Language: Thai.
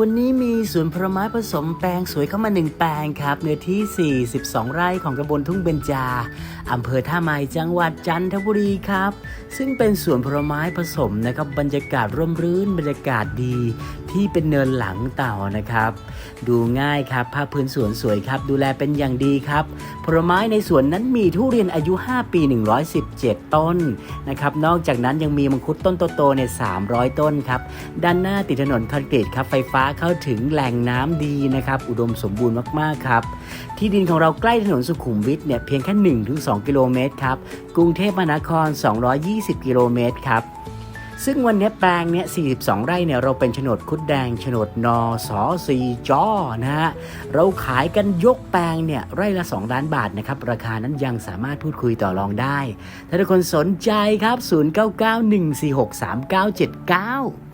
วันนี้มีสวนผลไม้ผสมแปลงสวยเข้ามาหนึ่งแปลงครับเนื้อที่ 42 ไร่ของตำบลทุ่งเบญจาอำเภอท่าไม้จังหวัดจันทบุรีครับ ซึ่งเป็นสวนผลไม้ผสมนะครับบรรยากาศร่มรื่น บรรยากาศดีที่เป็นเนินหลังเต่านะครับ ดูง่ายครับภาพพื้นสวนสวยครับ ดูแลเป็นอย่างดีครับผลไม้ในสวนนั้นมีทุเรียนอายุ 5 ปี 117 ต้นนะครับนอกจากนั้นยังมีมังคุดต้นโตๆเนี่ย300 ต้นครับด้านหน้าติดถนนคอนกรีตครับไฟฟ้าเข้าถึงแหล่งน้ำดีนะครับ อุดมสมบูรณ์มากๆครับ ที่ดินของเราใกล้ถนนสุขุมวิทเนี่ยเพียงแค่ 1-2 กิโลเมตรครับ กรุงเทพมหานคร 220 กิโลเมตรครับซึ่งวันนี้แปลงเนี่ย 42 ไร่เนี่ย เราเป็นโฉนดคุดแดงโฉนดนอสอสีจอนะฮะ เราขายกันยกแปลงเนี่ย ไร่ละ 2 ล้านบาทนะครับ ราคานั้นยังสามารถพูดคุยต่อรองได้ ถ้าทุกคนสนใจครับ 0991463979